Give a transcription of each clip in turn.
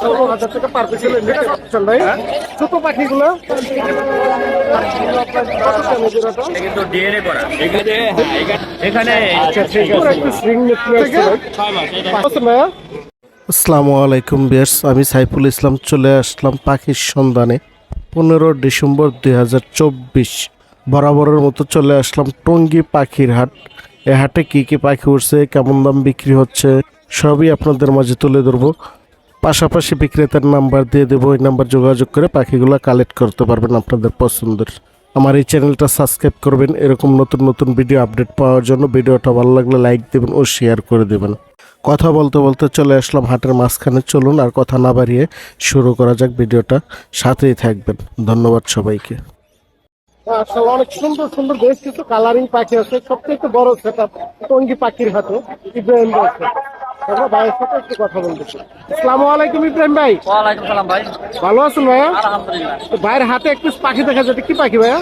ষোলো হাজার টাকা পার পিস নিতে ভাই। ছোট পাখিগুলো। আচ্ছা। আচ্ছা, আসসালামু আলাইকুম বিয়ার্স। আমি সাইফুল ইসলাম চলে আসলাম পাখির সন্ধানে। পনেরো ডিসেম্বর দুই হাজার চব্বিশ। বরাবরের মতো চলে আসলাম টঙ্গী পাখির হাট। এ হাটে কী কী পাখি উঠছে কেমন দাম বিক্রি হচ্ছে সবই আপনাদের মাঝে তুলে ধরবো। পাশাপাশি বিক্রেতার নাম্বার দিয়ে দেবো। ওই নাম্বার যোগাযোগ করে পাখিগুলো কালেক্ট করতে পারবেন আপনাদের পছন্দের। আমার এই চ্যানেলটা সাবস্ক্রাইব করবেন। এরকম নতুন নতুন ভিডিও আপডেট পাওয়ার জন্য ভিডিওটা ভালো লাগলে লাইক দেবেন ও শেয়ার করে দেবেন। কথা বলতে বলতে চলে আসলাম হাটের মাঝখানে। চলুন আর কথা না বাড়িয়ে শুরু করা যাক ভিডিওটা। সাথেই থাকবেন। ধন্যবাদ সবাইকে। অনেক সুন্দর সুন্দর বেশ কিছু কালারিং পাখি আছে। সবথেকে বড় সেটা টঙ্গি পাখির হাতে। ইব্রাহিম। আমরা ভাইয়ের সাথে একটু কথা বলতে আসসালামু আলাইকুম ইব্রাহিম ভাই। ওয়ালাইকুম সালাম ভাই। ভালো আছেন ভাইয়া? আলহামদুলিল্লাহ। তো ভাইয়ের হাতে একটু পাখি দেখা যায় কি পাখি ভাইয়া?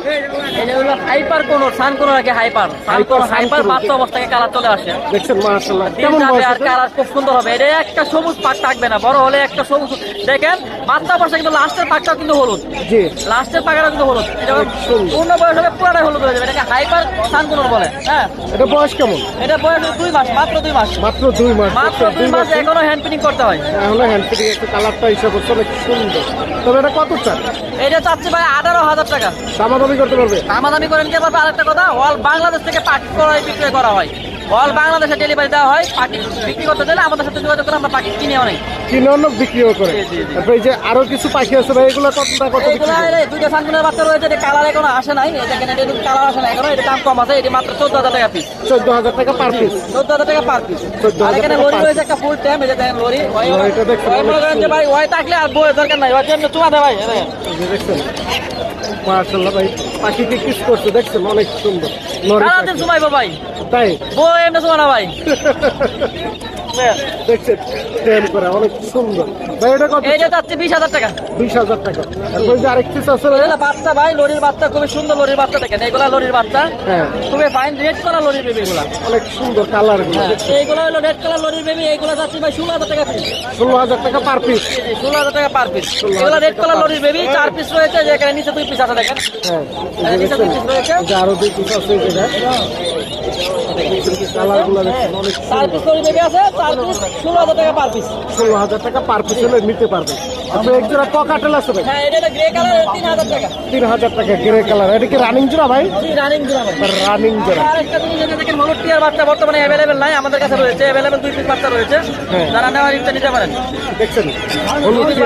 এটা হলো হাইপার কোন সান কোন আগে হাইপার সান হাইপার বাচ্চা অবস্থায় কালার চলে আসে। দেখছেন মাশাআল্লাহ কেমন বয়স আর কালার খুব সুন্দর হবে। এটা একটা সবুজ পাক থাকবে না বড় হলে একটা সবুজ। দেখেন বাচ্চা অবস্থা কিন্তু লাস্টের পাকটাও কিন্তু হলুদ। জি। লাস্টের পাকটা কিন্তু হলুদ। এটা সুন্দর। পূর্ণ বয়স হলে পুরাটাই হলুদ হয়ে যাবে। এটাকে হাইপার সান কোন বলে হ্যাঁ। এটা বয়স কেমন? এটা বয়স দুই মাস মাত্র দুই মাস। মাত্র দুই মাস। এখনও হ্যান্ড পিনিং করতে হয়। হ্যান্ড ফিটিং একটু কালারটা হিসাব অনেক সুন্দর। তবে এটা কত চান? এটা চাচ্ছি ভাই আঠারো হাজার টাকা। দামাদামি করতে পারবে? দামাদামি করেন কে পারবে আরেকটা কথা? অল বাংলাদেশ থেকে পাখি করাই বিক্রয় করা হয়। অল বাংলাদেশে ডেলিভারি দেওয়া হয় পাখি বিক্রি করতে দিলে আমাদের সাথে যোগাযোগ করে আমরা পাখি কিনে অনেক কিনে অন্য বিক্রিও করে। এই যে আরও কিছু পাখি আছে ভাই এগুলো কত টাকা কত এই দুইটা সানগুনের বাচ্চা রয়েছে এটা কালার এখনও আসে নাই। এই দেখেন এটা কালার আসে না এখনও এটা দাম কম আছে এটি মাত্র চোদ্দ হাজার টাকা পিস চোদ্দ হাজার টাকা পার পিস চোদ্দ হাজার টাকা পার পিস 14,000 এখানে লরি রয়েছে একটা ফুল টাইম যে দেখেন লরি। ওই লরিটা দেখতে ওই মনে করেন যে ভাই ওই থাকলে আর বইয়ের দরকার নাই ওই জন্য চুমা দে ভাই এই দেখেন। মাশাআল্লাহ ভাই পাখিকে কিস করছে দেখছেন? অনেক সুন্দর। লরি সারাদিন পাখি। চুমাইবো ভাই। তাই? বই এমনি চুমা না ভাই। হ্যাঁ। দেখছেন ট্রেন করে অনেক সুন্দর। ভাই এটা কত? বিশ হাজার টাকা। বিশ হাজার টাকা। তারপরে যে আরেক পিস আছে ভাই বাচ্চা ভাই লরির বাচ্চা খুবই সুন্দর লরির বাচ্চা দেখেন। এগুলা লরির বাচ্চা। হ্যাঁ। খুবই ফাইন রেড করা লরির বেবি এগুলা। অনেক সুন্দর কালার হ্যাঁ, এইগুলো হলো রেড কালার লরির বেবি এইগুলো যাচ্ছে ভাই ষোলো হাজার টাকা পিস ষোলো হাজার টাকা পার পিস ষোলো হাজার টাকা পার পিস এগুলো রেড কালার লরির বেবি চার পিস রয়েছে যেখানে নিচে দুই পিস আছে দেখেন। হ্যাঁ নিচে দুই পিস রয়েছে। আরও দুই পিস আছে চার পিস বেবি আছে চার পিস ষোলো হাজার টাকা পার পিস ষোলো হাজার টাকা পার পিস হলে নিতে পারবে। আপনি এক জোড়া পকাটেল আছে ভাই? এটা গ্রে কালার তিন হাজার টাকা। তিন হাজার টাকা গ্রে কালার এটা কি রানিং জোড়া ভাই? রানিং জোড়া রানিং জোড়া। আরেকটা জিনিস যেটা দেখেন হলুদ টিয়ার বাচ্চা বর্তমানে অ্যাভেলেবেল নাই আমাদের কাছে রয়েছে অ্যাভেলেবেল দুই পিস বাচ্চা রয়েছে। হ্যাঁ। যারা নেওয়ার ইচ্ছা নিতে পারেন। দেখছেন? নিতে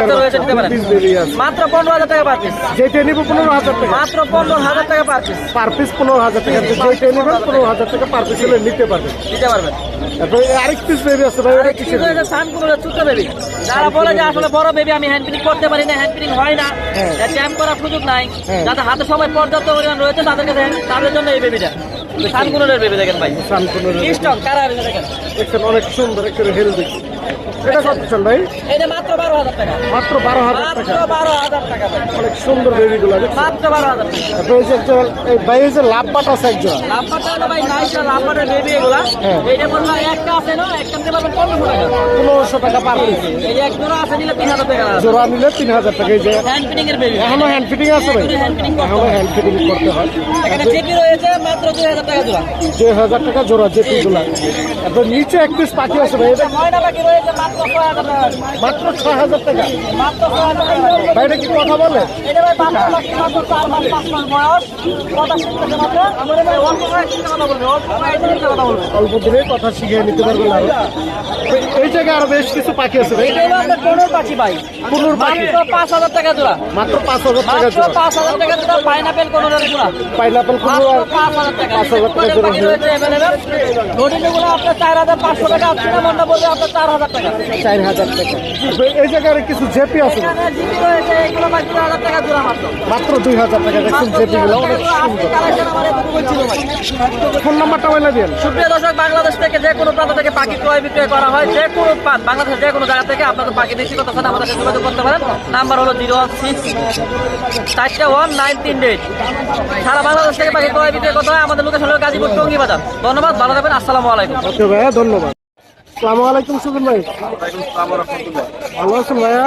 মাত্র পনেরো হাজার টাকা পার পিস যেটা নিব পনেরো হাজার টাকা। মাত্র পনেরো হাজার টাকা পার পিস পার পিস পনেরো হাজার টাকা। যেটা নেবেন পনেরো হাজার টাকা পার পিস হলে নিতে পারবেন। দিতে পারবেন। তারপরে আরেক পিস বেরিয়ে আছে ভাই ওটা কিসের ছোট বেবি যারা বলে যে আসলে বড় বেবি আমি হ্যান্ড করতে পারি না হ্যান্ড হয় না। হ্যাঁ। ক্যাম্প করার সুযোগ নাই। যাতে যাদের হাতে সময় পর্যাপ্ত পরিমাণ রয়েছে তাদের কাছে তাদের জন্য এই বেবিটা সানকুনের বেবি দেখেন ভাই। সানকুনের কারা দেখেন? অনেক সুন্দর একটা হেলদি এটা কত চান ভাই? এটা মাত্র বারো হাজার টাকা। মাত্র বারো হাজার মাত্র টাকা। বারো হাজার টাকা ভাই। অনেক সুন্দর বেবিগুলো মাত্র বারো হাজার ভাই এই যে লাভ বাট আছে একজন। লাম্বারটা হলো ভাই নাইস লাম্বারের বেবি এগুলা। হ্যাঁ। এইটা বলল একটা আছে না? একটা নিতে পারবেন পনেরোশো টাকা। পনেরোশো টাকা পার এই যে এক জোড়া আছে নিলে তিন হাজার টাকা। জোড়া নিলে তিন হাজার টাকা এই যে হ্যান্ড পিনিং এর বেবি এখনও হ্যান্ড ফিটিং আছে ভাই? এখনও হ্যান্ড ফিটিং করতে হয়। এখানে জেপি রয়েছে মাত্র দুই হাজার টাকা জোড়া। দুই হাজার টাকা জোড়া জেপি গুলা তারপর নিচে এক পিস পাখি আছে ভাই এটা ময়না বাকি রয়েছে মাত্র ছয় হাজার টাকা। এটা কি কথা বলে? অল্প দিনে কথা শিখিয়ে নিতে পারবেন আরও এই- জায়গায় আরও বেশ কিছু পাখি আছে? পাঁচ হাজার টাকা মাত্র টাকা পাঁচ হাজার টাকা পাইনাপেল জোড়া। পাইনাপেল কোনো পাঁচ হাজার টাকা চার হাজার পাঁচশো টাকা না? চার হাজার টাকা। চার হাজার টাকা। এই জায়গায় আরও কিছু জেপি আছে? মাত্র দুই হাজার টাকা দেখছেন জেপি গুলো অনেক সুন্দর। ফোন নাম্বারটা বলে দিন। সুপ্রিয় দর্শক বাংলাদেশ থেকে যে কোনো প্রান্ত থেকে পাখি ক্রয় বিক্রয় করা হয় যে কোনো বাংলাদেশের যে কোনো জায়গা থেকে আপনাদের পাখি ব্যক্তিগত সাথে আমাদের সাথে যোগাযোগ করতে পারেন। নাম্বার হলো জিরো ওয়ান সিক্স চারটে ওয়ান নাইন তিন এইট। সারা বাংলাদেশ থেকে পাখি ক্রয় বিক্রয় করতে হয়। আমাদের লোকেশন হলো গাজীপুর টঙ্গি বাজার। ধন্যবাদ ভালো থাকবেন আসসালামু আলাইকুম। ওকে ভাইয়া ধন্যবাদ। সালামু আলাইকুম সুজন ভাই। ভালো আছেন ভাইয়া?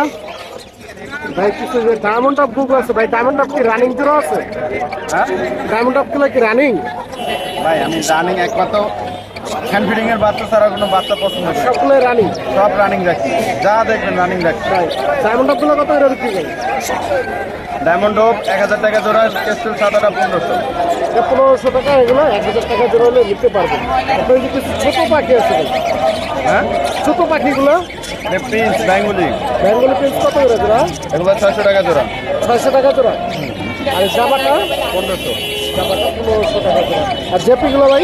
ভাই কিছু যে ডায়মন্ড অফ বুক আছে। ভাই ডায়মন্ড অফ কি রানিং জোড়া আছে? ডায়মন্ড অফগুলো কি রানিং ভাই আমি রানিং একমাত্র হ্যান্ড ফিডিং এর বাচ্চা ছাড়া কোনো বাচ্চা পছন্দ। সবগুলো রানিং সব রানিং রাখি যা দেখবেন রানিং রাখি ভাই ডায়মন্ড অফ কত করে বিক্রি করেন? ডায়মন্ড হোপ এক হাজার টাকা জোড়া কেস্টেল সাদাটা পনেরোশো। এটা পনেরোশো টাকা এগুলো এক হাজার টাকা জোড়া হলে নিতে পারবেন। আপনার কিছু ছোট পাখি আছে হ্যাঁ? ছোট পাখিগুলো প্রিন্স বেঙ্গলি বেঙ্গলি প্রিন্স কত করে জোড়া? এগুলো ছয়শো টাকা জোড়া। ছয়শো টাকা জোড়া। আর জামাটা? পনেরোশো। জামাটা পনেরোশো টাকা জোড়া। আর জেপিগুলো ভাই?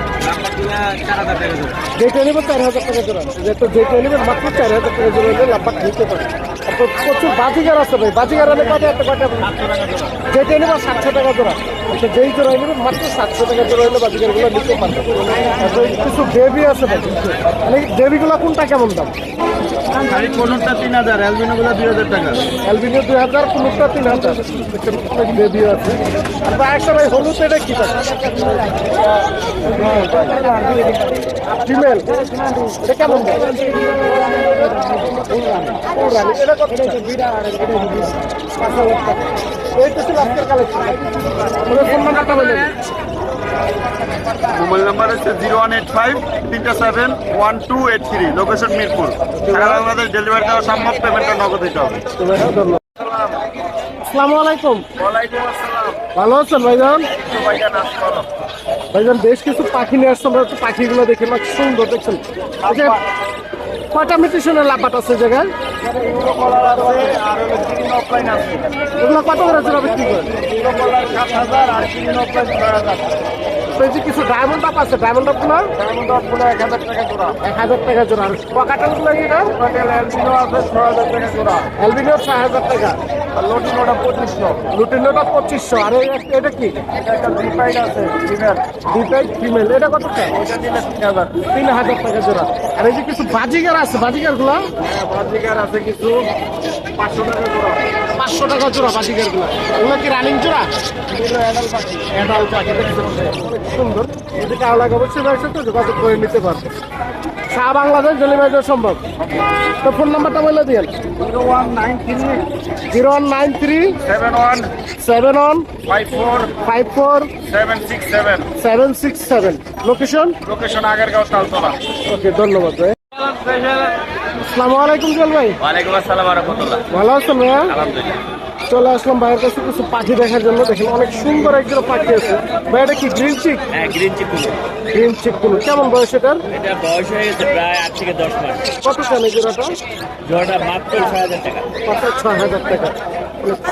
যেটা নেবেন চার হাজার টাকা জোড়া। তো যেটা নেবেন মাত্র চার হাজার টাকা জোড়া নিলে লাভবাট নিতে পারেন তারপর প্রচুর বাজিগার আছে ভাই। বাজিগার হলে কত একটা কটা যেটা নেবেন সাতশো টাকা জোড়া। আচ্ছা যেই জোড়া নেবেন মাত্র সাতশো টাকা জোড়া হলে বাজিগারগুলো নিতে পারবেন কিছু দেবী আছে ভাই। মানে দেবীগুলো কোনটা কেমন দাম? খালি কোনোটা তিন হাজার? অ্যালবিনোগুলো দুই হাজার টাকা। অ্যালবিনিও দুই হাজার, কোনটা তিন হাজার? দেবী আছে তারপর একটা ভাই হলুদ, এটা কি ফিমেল টাকা। বলে দিন। মোবাইল নাম্বার হচ্ছে জিরো ওয়ান এইট ফাইভ তিনটা seven one two eight three location Mirpur. সারা বাংলাদেশ ডেলিভারি দেওয়া সম্ভব পেমেন্টটা নগদ দিতে হবে। আসসালামু আলাইকুম। ওয়ালাইকুম আসসালাম। ভালো আছেন ভাইজান? ভাইজান বেশ কিছু পাখি নিয়ে আসছে আমরা পাখিগুলো দেখে না সুন্দর দেখছেন? কয়টা মিটিশনের আছে জায়গায়? এগুলো কত করে জোড়া বিক্রি করে? সাত হাজার আর তো এই যে কিছু ডায়মন্ড আপ আছে ডায়মন্ড আপগুলো ডায়মন্ড অফগুলো এক হাজার টাকা জোড়া। এক হাজার টাকা জোড়া। আর পকাটালগুলো কি আছে ছয় হাজার টাকা জোড়া। অ্যালবিনিও ছয় হাজার টাকা। আর লোটিনোটা পঁচিশশো। লুটিনোটা পঁচিশশো। আর এটা কি? এটা একটা প্রিপাইড আছে ফিমেল এটা কত টাকা? ওইটা দিলে তিন হাজার। তিন হাজার টাকা জোড়া। আর এই যে কিছু বাজিগার আছে বাজিগারগুলো হ্যাঁ বাজিকার আছে কিছু। পাঁচশো টাকা জোড়া। পাঁচশো টাকা জোড়া বাজিগারগুলো। ওগুলো কি রানিং জোড়া? এগুলো অ্যাডাল পাখি সুন্দর। যদি কারও লাগে অবশ্যই ব্যবসা তো যোগাযোগ করে নিতে পারবে। শাহ বাংলাদেশ ডেলিভারি দেওয়া সম্ভব। তো ফোন নাম্বারটা বলে দিন zero one nine three zero one nine three seven one seven one five four five four seven six seven. Seven six seven location location Agargaon Taltala. Okay ধন্যবাদ ভাই। আসসালামু আলাইকুম জল ভাই। ওয়ালাইকুম আসসালাম রাহমাতুল্লাহ। ভালো আছেন ভাইয়া? আলহামদুলিল্লাহ। চলে আসলাম ভাইয়ের কাছে কিছু পাখি দেখার জন্য। দেখেন অনেক সুন্দর একজন পাখি আছে। ভাই এটা কি গ্রিন চিক হ্যাঁ গ্রিন চিক গ্রিন চিকগুলো কেমন বয়স এটার? এটা বয়স হয়ে গেছে প্রায় আট থেকে দশ মাস। কত চান এই জোড়াটা? জোড়াটা মাত্র ছয় হাজার টাকা। কত ছয় হাজার টাকা।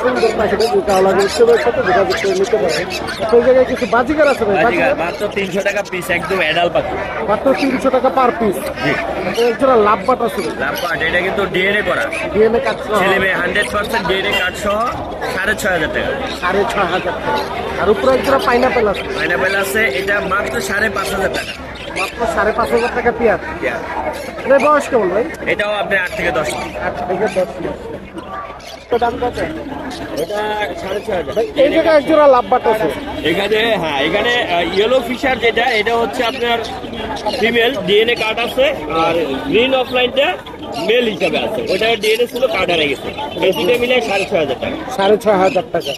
সুন্দর পাখিটা যদি কালো উৎসবের সাথে যোগাযোগ করে নিতে পারে সেই জায়গায় কিছু বাজিকার আছে ভাই বাজিকার মাত্র তিনশো টাকা পিস একদম অ্যাডাল পাখি। মাত্র তিনশো টাকা পার পিস একজোড়া লাভ বাট আছে লাম্পার্ড এটা কিন্তু ডিএনএ করা ডিএনএ ছেলে মেয়ে হান্ড্রেড পার্সেন্ট ডিএনএ সহ সাড়ে ছয় হাজার টাকা। সাড়ে ছয় হাজার টাকা। আর উপরে একজোড়া পাইনাপেল আছে। পাইনাপেল আছে এটা মাত্র সাড়ে পাঁচ হাজার টাকা। মাত্র সাড়ে পাঁচ হাজার টাকা Yeah. বয়স কেমন ভাই? এটাও আপনি আট থেকে দশ আট থেকে দশ। তো দাম কত? এটা সাড়ে ছয় হাজার। এই জায়গায় আছে। এখানে হ্যাঁ এখানে ইয়েলো ফিশার যেটা এটা হচ্ছে আপনার ফিমেল ডিএনএ কার্ড আছে আর গ্রিন অফলাইনটা মেল হিসাবে আছে। ওটা ডিএনএ ছিল কার্ড গেছে। এই দুটো মিলে সাড়ে ছয় হাজার টাকা। সাড়ে ছয় হাজার টাকা।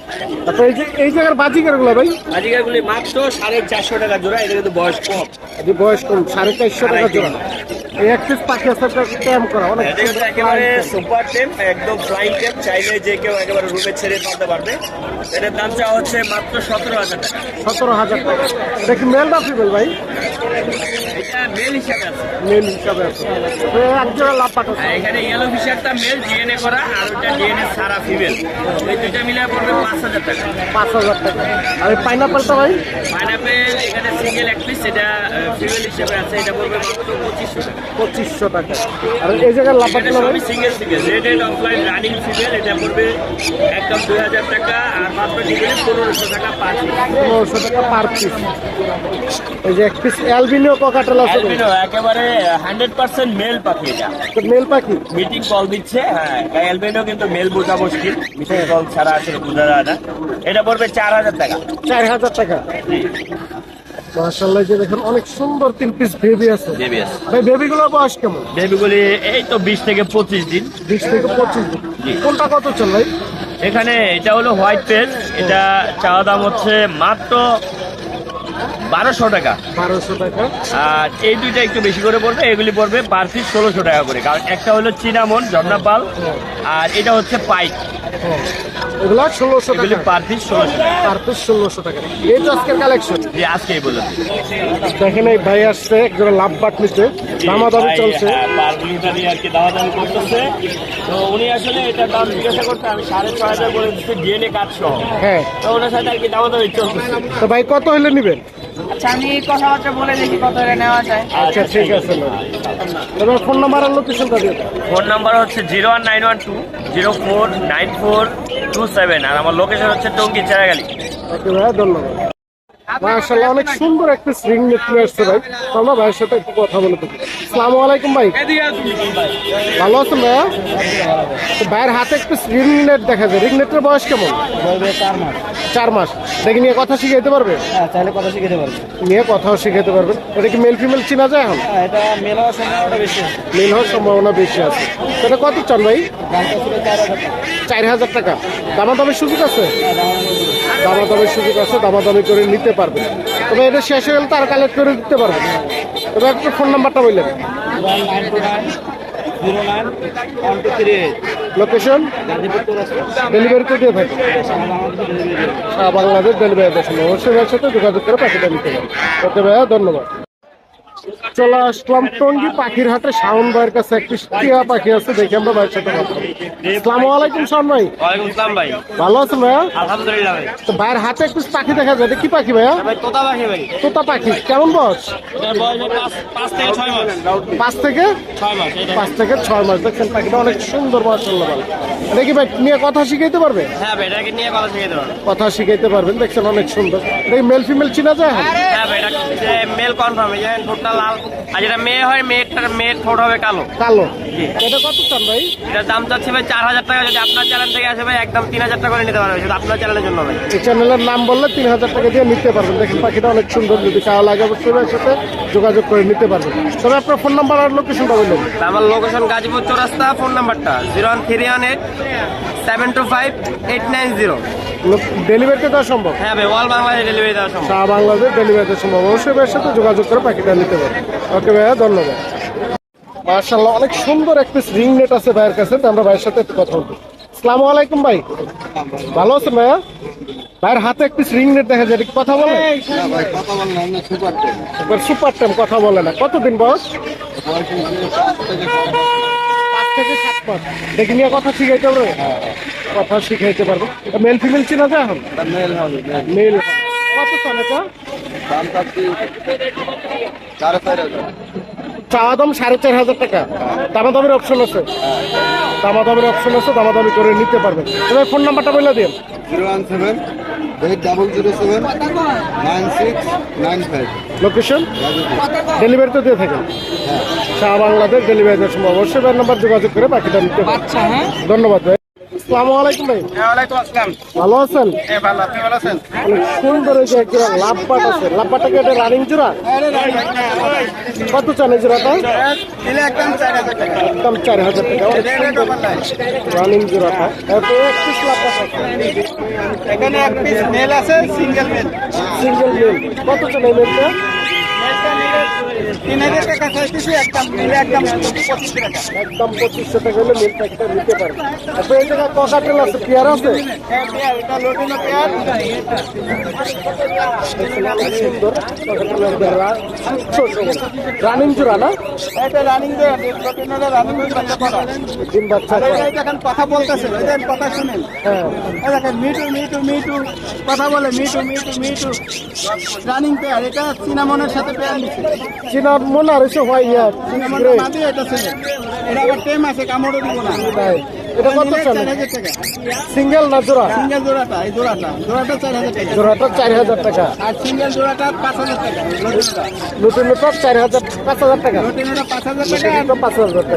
তারপর এই যে এই জায়গার বাজিকারগুলো ভাই? আজিকাগুলি মাত্র সাড়ে চারশো টাকা জোড়া এটা কিন্তু বয়স কম। বয়স কম সাড়ে চারশো টাকা জোড়া। এক পিস পাখি আছে ক্যাম্প করা অনেক কিন্তু একেবারে সুপার টেম একদম ফ্লাইং টেম চাইলে যে কেউ একেবারে রুমে ছেড়ে পালতে পারবে। এটার দাম হচ্ছে মাত্র সতেরো হাজার টাকা। সতেরো হাজার টাকা। এটা কি মেল না ফিমেল ভাই? এটা মেল হিসাবে আছে। মেল হিসাবে আছে। তো এক জোড়া লাভ পাঠ আছে আর এখানে ইয়েলো ফিশারটা মেল ডিএনএ করা আর ওটা ডিএনএ সারা ফিমেল এই দুইটা মিলে পড়বে পাঁচ হাজার টাকা। পাঁচ হাজার টাকা। আর পাইনাপেলটা ভাই? পাইনাপেল এখানে সিঙ্গেল এক পিস এটা ফিমেল হিসাবে আছে এটা পড়বে মাত্র পঁচিশশো টাকা। পঁচিশশো টাকা। আর এই জায়গায় ভাই সবই single single red and offline running female এটা পড়বে একদম দুই হাজার টাকা আর মাত্র ডিএনএ পনেরোশো টাকা পাঁচ পনেরোশো টাকা পার পিস এই যে এক পিস অ্যালবিনিও ককাটেল আছে একেবারে হান্ড্রেড পার্সেন্ট মেল পাখি এটা। তো মেল পাখি? মিটিং কল দিচ্ছে হ্যাঁ অ্যালবেনো কিন্তু মেল বোঝা মুশকিল। মিটিং কল ছাড়া আসলে বোঝা যায় না। এটা পড়বে চার হাজার টাকা। চার হাজার টাকা। মার্শাল্লাহ যে দেখেন অনেক সুন্দর তিন পিস বেবি আছে। জেবিএস ভাই বেবিগুলোর বয়স কেমন? বেবিগুলি এই তো বিশ থেকে পঁচিশ দিন। বিশ থেকে পঁচিশ দিন। কোনটা কত চল ভাই? এখানে এটা হলো হোয়াইট পেজ এটা চাওয়া দাম হচ্ছে মাত্র বারোশো টাকা। বারোশো টাকা। আর এই দুইটা একটু বেশি করে পড়বে এগুলি পড়বে পার পিস ষোলোশো টাকা করে। কারণ একটা হলো চিনামন ঝর্ণাপাল আর এটা হচ্ছে পাইক। হ্যাঁ। এগুলো ষোলোশো এগুলি টাকা। পার পিস ষোলোশো টাকা। পার পিস ষোলোশো টাকা। এই তো আজকের কালেকশন জি আজকেই বলুন দেখেন এই ভাই আসছে একজোড়া লাভ বাট নিচ্ছে। দামাদামি চলছে। হ্যাঁ, নিয়ে আর কি দামাদামি করতেছে। তো উনি আসলে এটার দাম জিজ্ঞাসা করতে আমি সাড়ে ছয় হাজার করে দিচ্ছি ডিএনএ কাজ সহ। হ্যাঁ। তো ওনার সাথে আর কি দামাদামি চলতেছে। তো ভাই কত হলে নিবেন? আচ্ছা আমি কথাবার্তা বলে দেখি কত করে নেওয়া যায়। আচ্ছা ঠিক আছে তবে ফোন নাম্বার আর লোকেশনটা দিয়ে ফোন নাম্বার হচ্ছে zero one nine one two zero four nine four two seven আর আমার লোকেশন হচ্ছে টঙ্গি চেরাগালি। ওকে ভাইয়া ধন্যবাদ। মাশাআল্লাহ অনেক সুন্দর একটা রিং নেট নিয়ে আসছে ভাই। তো আমরা ভাইয়ের সাথে একটু কথা বলে দেখি আসসালামু আলাইকুম ভাই। ভালো আছেন ভাইয়া? তো ভাইয়ের হাতে একটু রিং নেট দেখা যায়। রিং নেটের বয়স কেমন? চার মাস। দেখি নিয়ে কথা শিখাইতে পারবে? হ্যাঁ চাইলে কথা শিখাতে পারবে। নিয়ে কথাও শিখাইতে পারবেন। এটা কি মেল ফিমেল চিনা যায় এখন? হ্যাঁ এটা মেল হওয়ার সম্ভাবনা বেশি আছে। মেল হওয়ার সম্ভাবনা বেশি আছে। এটা কত চান ভাই? চার হাজার টাকা। টাকা। দামাদামের সুযোগ আছে? হ্যাঁ দাম দামাদামের সুযোগ আছে, দামাদামি করে নিতে পারবেন তবে এটা শেষ হয়ে গেলে তার কালেক্ট করে দিতে পারবেন তবে একটা ফোন নাম্বারটা বললেন। লোকেশন ডেলিভারি করে দিয়ে থাকে বাংলাদেশ ডেলিভারি অবশ্যই সাথে যোগাযোগ করে পাখিটা নিতে পারেন ওকে ভাইয়া, ধন্যবাদ। চলে আসলাম। টঙ্গি পাখির হাটে শাওন ভাইয়ের কাছে একটি টিয়া পাখি আছে দেখে আমরা ভাইয়ের সাথে কথা আসসালামু আলাইকুম শাওন ভাই। আসসালাম ভাই। ভালো আছেন ভাইয়া? আলহামদুলিল্লাহ ভাই। তো ভাইয়ের হাতে একটু পাখি দেখা যায়। এটা কি পাখি ভাইয়া? ভাই তোতা পাখি ভাই। তোতা পাখি। কেমন বয়স? পাঁচ থেকে ছয় মাস। পাঁচ থেকে? ছয় মাস দেখছেন পাখিটা অনেক সুন্দর মাসাল্লাহ ভালো। দেখি ভাই নিয়ে কথা শিখাইতে পারবে? হ্যাঁ ভাই এটাকে নিয়ে কথা শিখে দেবো কথা শিখাইতে পারবেন। দেখছেন অনেক সুন্দর। দেখি মেল ফিমেল চিনা যায় হ্যাঁ ভাই এটা মেল কনফার্ম এই ঠোঁটটা লাল। আর যেটা মেয়ে হয় মেয়েটার মেয়ের ঠোঁট হবে কালো। কালো। এটা কত চান ভাই? এটার দাম চাচ্ছে ভাই চার হাজার টাকা যদি আপনার চ্যানেল থেকে আসে ভাই একদম তিন হাজার টাকা করে নিতে পারবে শুধু আপনার চ্যানেলের জন্য ভাই। এই চ্যানেলের নাম বললে তিন হাজার টাকা দিয়ে নিতে পারবেন। দেখেন পাখিটা অনেক সুন্দর যদি কালো লাগে অবশ্যই সাথে যোগাযোগ করে নিতে পারবেন। তবে আপনার ফোন নাম্বার আর লোকেশনটা বললেন তা আমার লোকেশন গাজীপুর চৌরাস্তা ফোন নাম্বারটা zero one three one eight seven two five eight nine zero ডেলিভারিতে দেওয়া সম্ভব? হ্যাঁ ভাই অল বাংলাদেশ ডেলিভারি দেওয়া সম্ভব। সারা বাংলাদেশ ডেলিভারিতে সম্ভব। অবশ্যই ভাইয়ের সাথে যোগাযোগ করে পাখিটা নিতে ওকে ভাইয়া ধন্যবাদ। মার্শাল্লাহ অনেক সুন্দর এক পিস রিং নেট আছে ভাইয়ের কাছে। তো আমরা ভাইয়ের সাথে একটু কথা বলব। আসসালামু আলাইকুম ভাই। ভালো আছেন ভাইয়া? ভাইয়ের হাতে এক পিস রিং নেট দেখা যায় কথা বলে? কথা বললাম সুপার টাইম কথা বলে না। কতদিন বয়স? থেকে দেখি নিয়ে কথা শিখাইতে পারবে কথা শিখাইতে পারব। মেল ফিমেল চিনা যায় এখন? মেল হবে মেল কত চলে এটা? দাম সাড়ে চার হাজার। চাওয়া দাম সাড়ে চার হাজার টাকা। দামাদামের অপশন আছে। দামাদামের অপশন আছে দামাদামি করে নিতে পারবেন। এবার ফোন নাম্বারটা বলে দিন। Zero one seven eight double zero seven nine six nine five location delivery তো দিয়ে থাকেন। সারা বাংলাদেশ ডেলিভারি দেওয়ার সময় অবশ্যই নাম্বার যোগাযোগ করে বাকিটা নিতে পারবেন ধন্যবাদ ভাই। আসসালামু আলাইকুম ভাই। ওয়ালাইকুম আসসালাম। ভালো আছেন? এ ভালো আপনি ভালো আছেন? অনেক সুন্দর এই যে একটা লাভবাট আছে। লাভবাটটা কি এটা রানিং জোড়া? কত চান এই জোড়াটা? একদম চার হাজার টাকা। একদম চার হাজার টাকা। রানিং জোড়াটা। এত এক পিস লাভবাট আছে। এখানে এক পিস মেল আছে সিঙ্গেল মেল সিঙ্গেল মেল কত চান এই মেলটা একদম রানিং জোড়া না এটা রানিং দেখেন কথা বলতেছে কথা শুনেন মিটু কথা বলে মিটু মিটু মিটু রানিং পেয়ার এটা সিনামনের সাথে পেয়ার নিচ্ছে চিনা মনে আর এসে হয় ইয়ার এটা ছিল এটা আবার টেম আছে কামড়ও দিব না। এটা কত টাকা। সিঙ্গেল না জোড়া? সিঙ্গেল জোড়াটা এই জোড়াটা। জোড়াটা চার হাজার টাকা। জোড়াটা চার হাজার টাকা। আর সিঙ্গেল জোড়াটা পাঁচ হাজার টাকা। চার হাজার পাঁচ হাজার টাকা। পাঁচ হাজার টাকা। আর পাঁচ হাজার টাকা।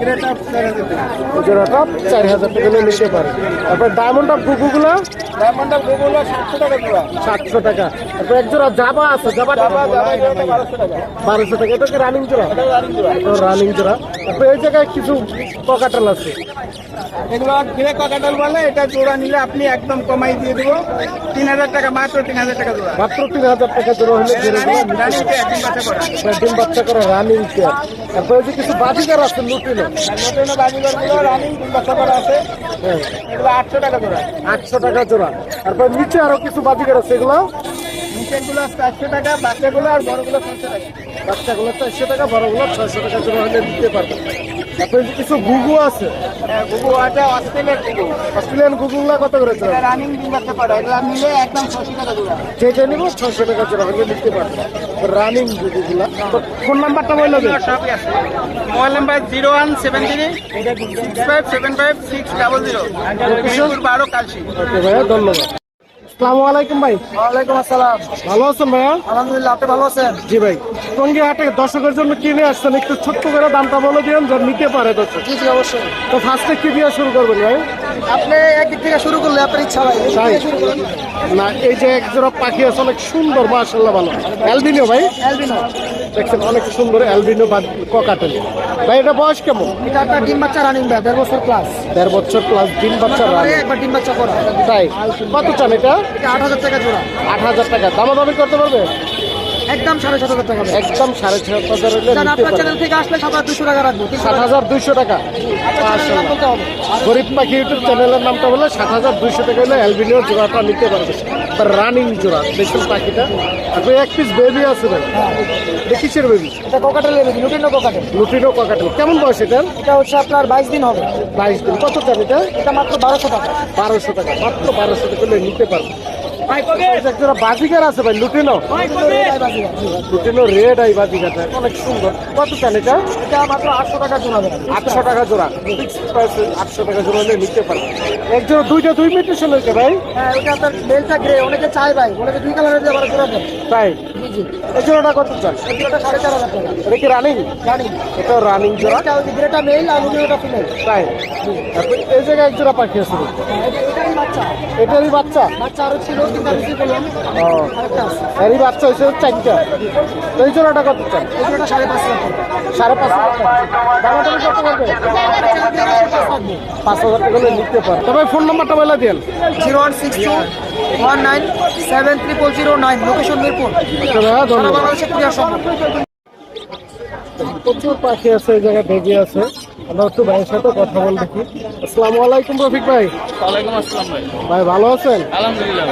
গ্রেটা চার হাজার টাকা। জোড়াটা চার হাজার টাকা হলে নিতে পারে। তারপর ডায়মন্ড অফ গুগুগুলো ডায়মন্ডটা গুগল সাতশো টাকা জোড়া। সাতশো টাকা। তারপর এক জোড়া জাবা আছে। জাবা জাবা জাবা বারোশো টাকা। বারোশো টাকা। এটা কি রানিং জোড়া? রানিং জোড়া। রানিং জোড়া। তারপর এই জায়গায় কিছু পকাটাল আছে। এগুলো ঘিরে ককাটাল বলে এটা জোড়া নিলে আপনি একদম কমাই দিয়ে দেবো। তিন হাজার টাকা মাত্র তিন হাজার টাকা জোড়া। মাত্র তিন হাজার টাকা জোড়া হলে ডিম বাচ্চা করে রানিং পেয়ার তারপর যে কিছু বাজিকার আছে লুটিনো। নতুন বাজিগরগুলো রানিং বাচ্চা করা আছে। হ্যাঁ। এগুলো আটশো টাকা জোড়া। আটশো টাকা জোড়া। তারপর নিচে আরও কিছু বাজিকার আছে এগুলো? নিচেরগুলো চারশো টাকা বাচ্চাগুলো আর বড়গুলো ছশো টাকা। বাচ্চাগুলো চারশো টাকা বড়গুলো ছয়শো টাকা জোড়া হলে দিতে পারবে। তারপর কিছু ঘুঘু আছে গুগু আছে অস্ট্রেলিয়ার গুগু অস্ট্রেলিয়ান ঘুঘুগুলা কত করে রানিং তিন এগুলো একদম ছশো টাকা জোড়া। যেটা নিব ছয়শো টাকা জোড়া হলে নিতে পারবে। রানিং ঘুঘুগুলা তো ফোন নাম্বারটা সবই আছে। Mobile number zero one seven three six five seven five six double zero বারো কালসি ওকে ভাইয়া ধন্যবাদ। আসসালামু আলাইকুম ভাই। ওয়ালাইকুম আসসালাম। ভালো আছেন ভাইয়া? আলহামদুলিল্লাহ আপনি ভালো আছেন? জি ভাই। টঙ্গি হাটে দর্শকের জন্য কিনে আসছেন? একটু ছোট্ট করে দামটা বলে দিন যে নিতে পারে দর্শক। জি জি অবশ্যই। তো ফার্স্টে কি দিয়ে শুরু করবেন ভাই? আপনি একদিক থেকে শুরু করলে আপনার ইচ্ছা ভাই। তাই? না এই যে এক জোড়া পাখি আছে অনেক সুন্দর মার্শাল্লাহ ভালো। অ্যালবিনো ভাই? অ্যালবিনো। দেখছেন অনেক সুন্দর অ্যালবিনো বা ককাটেল। ভাই এটা বয়স কেমন? এটা আপনার ডিম বাচ্চা রানিং ভাই দেড় বছর প্লাস দেড় বছর প্লাস ডিম বাচ্চা রানিং। একবার ডিম বাচ্চা করা। তাই? কত চান এটা? এটা আট হাজার টাকা জোড়া। আট হাজার টাকা। দামাদামি করতে পারবে? একদম সাড়ে সাত হাজার টাকা একদম সাড়ে ছয় হাজার হলে আপনার চ্যানেল থেকে আসলে সাত হাজার দুশো টাকা রাখব সাত হাজার দুইশো টাকা। হবে। গরিব পাখি ইউটিউব চ্যানেলের নামটা বলে সাত হাজার দুইশো টাকা হলে অ্যালবিনিও জোড়াটা নিতে পারবে। রানিং জোড়া দেখুন পাখিটা। আপনি এক পিস বেবি আছে ভাই। এটা কিসের বেবি এটা কোকাটেল নেবে লুটিনো কোকাটেল লুটিনো কাকাটেল কেমন বয়স এটার এটা হচ্ছে আপনার বাইশ দিন হবে। বাইশ দিন। কত চান এটা? এটা মাত্র বারোশো টাকা। বারোশো টাকা। মাত্র বারোশো টাকা হলে নিতে পারবে। এক জোড়া বাজিকার আছে ভাই লুটিনো। লুটিনো রেড আই বাজিকাটা অনেক সুন্দর। কত চান এটা? এটা মাত্র আটশো টাকা জোড়া আটশো টাকা জোড়া। আটশো টাকা জোড়া হলে নিতে পারবে এক জোড়া দুইটা দুই মিটেশন হয়েছে ভাই? হ্যাঁ ওটা আপনার মেলটা গ্রে অনেকে চায় ভাই অনেকে দুই কালারের দিয়ে আবার জোড়া দেন তাই? এই জোড়াটা কত চান? এই জোড়াটা সাড়ে চার হাজার টাকা। এটা কি রানিং এটা রানিং জোড়া? এটা গ্রেটা মেল আর লুটিনোটা ফিমেল তাই? এই জায়গায় এক জোড়া পাখি আছে। এটাই বাচ্চা এটারই বাচ্চা। বাচ্চা আরও ছিল কিন্তু আমি কি করলাম ও। এরই বাচ্চা হয়েছে চারটা। তো এই জোড়াটা কত এই জোড়াটা সাড়ে পাঁচ লাখ টাকা। সাড়ে পাঁচ পারবে পাঁচ হাজার টাকা নিতে পারবে তবে ফোন নাম্বারটা বলে দিন zero one six two one nine seven triple zero nine location Mirpur. বাংলাদেশে কুরিয়ার সম্ভব প্রচুর পাখি আছে এই জায়গায় বেগে আছে। আমরা একটু ভাইয়ের সাথে কথা বল দেখি। আসসালামু আলাইকুম রফিক ভাই। ওয়ালাইকুম আসসালাম ভাই। ভাই ভালো আছেন? আলহামদুলিল্লাহ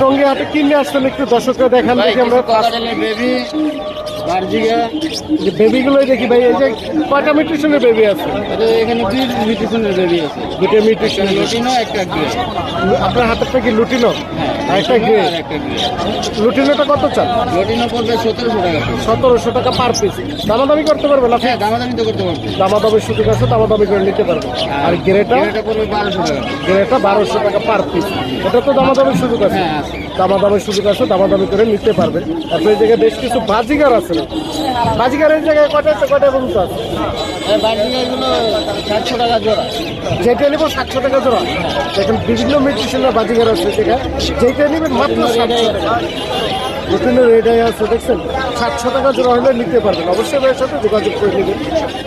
টঙ্গি হাতে কিনে আসছেন একটু দর্শকরা দেখান দেখি আমরা। বেবি বার্জিগা যে বেবিগুলোই দেখি ভাই এই যে কয়টা মিউট্রিশনের বেবি আছে? এখানে দুই মিউটিশনের বেবি আছে। দুটো মিউট্রিশন লটিনো একটা গ্রে আপনার হাতেরটা কি লুটিনো? আর একটা গ্রে লুটিনোটা কত চান? লটিনো পড়বে সতেরোশো টাকা সতেরোশো টাকা পার পিস দামাদামি করতে পারবেন আপনি? হ্যাঁ দামাদামি তো করতে পারবে। দামাদামি সুযোগ আছে দামাদামি করে নিতে পারবেন। আর গ্রেটা পড়বে বারোশো টাকা। গ্রেটা বারোশো টাকা পার পিস এটা তো দামাদামির সুযোগ আছে। হ্যাঁ, আছে। দামাদামির সুযোগ আছে দামাদামি করে নিতে পারবেন তারপরে এই জায়গায় বেশ কিছু বাজিগার আছে বাজিগারের জায়গায় কটা কটা পর্যন্ত আছে? সাতশো টাকা জোড়া। যেটা নেব সাতশো টাকা জোড়া। দেখেন বিভিন্ন মিউট্রিশনের বাজিগার আছে যেটা যেটা নেবেন মাত্র নতুন রেডাই আছে। দেখছেন? সাতশো টাকা জোড়া হলে নিতে পারবেন। অবশ্যই ভাইয়ের সাথে যোগাযোগ করে নেবেন।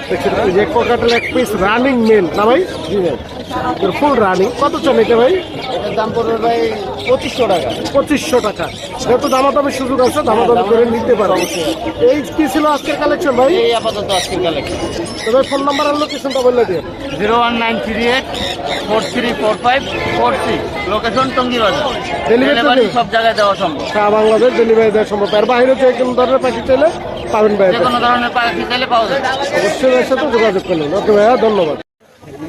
দেখছেন এই যে কোকাটের এক পিস রানিং মেল না ভাই? জি ভাই। Full running. কত চলে এটা ভাই? এটার দাম পড়বে ভাই পঁচিশশো টাকা। পঁচিশশো টাকা। যেহেতু দামাদামি সুযোগ আছে দামাদামি করে নিতে পারো। এই কি ছিল আজকের কালেকশন ভাই? এই আপাতত আজকের কালেকশন তবে ফোন নাম্বার আর লোকেশনটা বললে দিয়ে zero one nine three eight four three four five four six location Tongi বাজার ডেলিভারি সব জায়গায় দেওয়া সম্ভব। সারা বাংলাদেশ ডেলিভারি দেওয়া সম্ভব। আর বাইরে যে কোনো ধরনের পাখি চাইলে পাবেন ভাই যে কোনো ধরনের পাখি চাইলে পাওয়া যায়। অবশ্যই এর সাথে যোগাযোগ করলেন ওকে ভাইয়া ধন্যবাদ।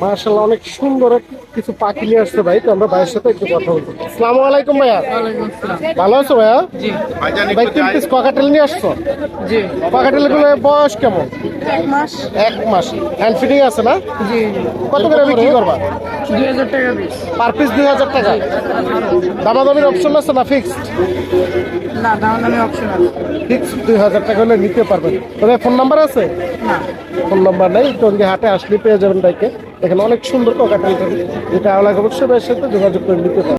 মার্শাল্লাহ অনেক সুন্দর কিছু পাখি নিয়ে আসছে ভাই তো আমরা ভাইয়ের সাথে একটু কথা বলব। আসসালামু আলাইকুম ভাইয়া। ভালো আছো ভাইয়া? ভাই তিন পিস কাকাটেল নিয়ে আসছো? জি। কাকাটেল বয়স কেমন? এক মাস। হ্যান্ড ফিটিং আছে না? কত করে বিক্রি করবা? পার পিস দুই হাজার টাকা। দামাদামির অপশন আছে না ফিক্সড না অপশন আছে। দুই হাজার টাকা হলে নিতে পারবেন। তবে ফোন নাম্বার আছে? না। ফোন নাম্বার নেই টঙ্গি হাটে আসলে পেয়ে যাবেন বাইকে। এখানে অনেক সুন্দর কাকাটেল যেটা আলাদা অবশ্যই সাথে যোগাযোগ করে নিতে পারবেন।